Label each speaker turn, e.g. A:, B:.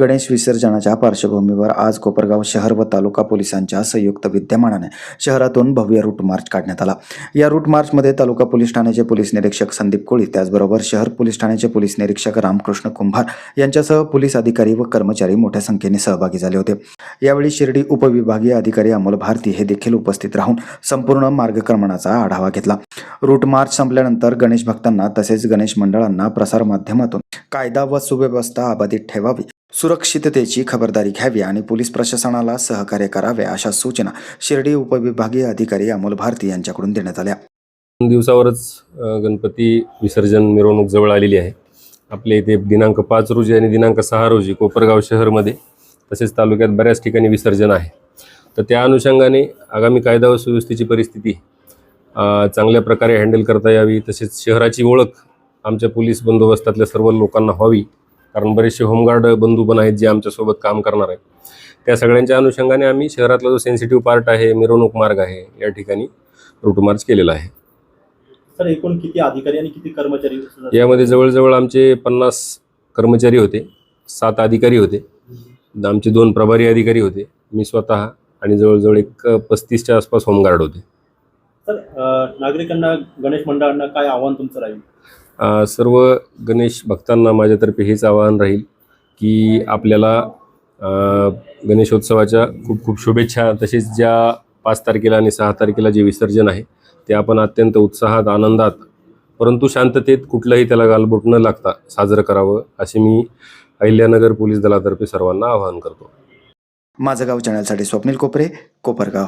A: गणेश विसर्जनाच्या पार्श्वभूमीवर आज कोपरगाव शहर व तालुका पोलिसांच्या संयुक्त विद्यमानाने शहरातून भव्य रूट मार्च काढण्यात आला. या रूट मार्चमध्ये तालुका पोलीस ठाण्याचे पोलीस निरीक्षक संदीप कोळी त्याचबरोबर शहर पोलीस ठाण्याचे पोलीस निरीक्षक रामकृष्ण कुंभार यांच्यासह पोलीस अधिकारी व कर्मचारी मोठ्या संख्येने सहभागी झाले होते. यावेळी शिर्डी उपविभागीय अधिकारी अमोल भारती हे देखील उपस्थित राहून संपूर्ण मार्गक्रमणाचा आढावा घेतला. रूट मार्च संपल्यानंतर गणेश भक्तांना तसेच गणेश मंडळांना प्रसारमाध्यमातून कायदा व सुव्यवस्था अबाधित ठेवावी. सुरक्षिततेची खबरदारी घ्यावी आणि पोलीस प्रशासनाला सहकार्य करावे अशा सूचना शिर्डी उपविभागीय अधिकारी अमोल भारती यांच्याकडून देण्यात आल्या.
B: दोन दिवसावरच गणपती विसर्जन मिरवणूक जवळ आलेली आहे. आपल्या इथे दिनांक पाच रोजी आणि दिनांक सहा रोजी कोपरगाव शहरमध्ये तसेच तालुक्यात बऱ्याच ठिकाणी विसर्जन आहे. तर त्या अनुषंगाने आगामी कायदा व सुव्यवस्थेची परिस्थिती चांगल्या प्रकारे हँडल करता यावी तसेच शहराची ओळख आमच्या पोलीस बंदोबस्तातल्या सर्व लोकांना व्हावी. कारण बरेचसे होमगार्ड बंधू पण आहेत जे आमच्यासोबत काम करणार आहेत. त्या सगळ्यांच्या अनुषंगाने आम्ही शहरातला जो सेन्सिटिव्ह पार्ट आहे मिरवणूक मार्ग आहे या ठिकाणी रूट मार्च केलेला आहे.
C: सर एकूण किती अधिकारी आणि किती कर्मचारी
B: यामध्ये जवळजवळ आमचे पन्नास कर्मचारी होते. सात अधिकारी होते. आमचे दोन प्रभारी अधिकारी होते. मी स्वतः आणि जवळजवळ एक पस्तीसच्या आसपास होमगार्ड होते.
C: सर नागरिकांना गणेश मंडळांना काय आव्हान तुमचं राहील?
B: सर्व गणेश भक्तांना माझ्यातर्फे हेच आवाहन राहील की आपल्याला गणेशोत्सवाच्या खूप खूप शुभेच्छा. तसेच ज्या पाच तारखेला आणि सहा तारखेला जे विसर्जन आहे ते आपण अत्यंत उत्साहात आनंदात परंतु शांततेत कुठलंही त्याला गालबोट न लागता साजरं करावं असे मी अहिल्यानगर पोलीस दलातर्फे सर्वांना आवाहन करतो.
A: माझं गाव चॅनलसाठी स्वप्नील कोपरे कोपरगाव.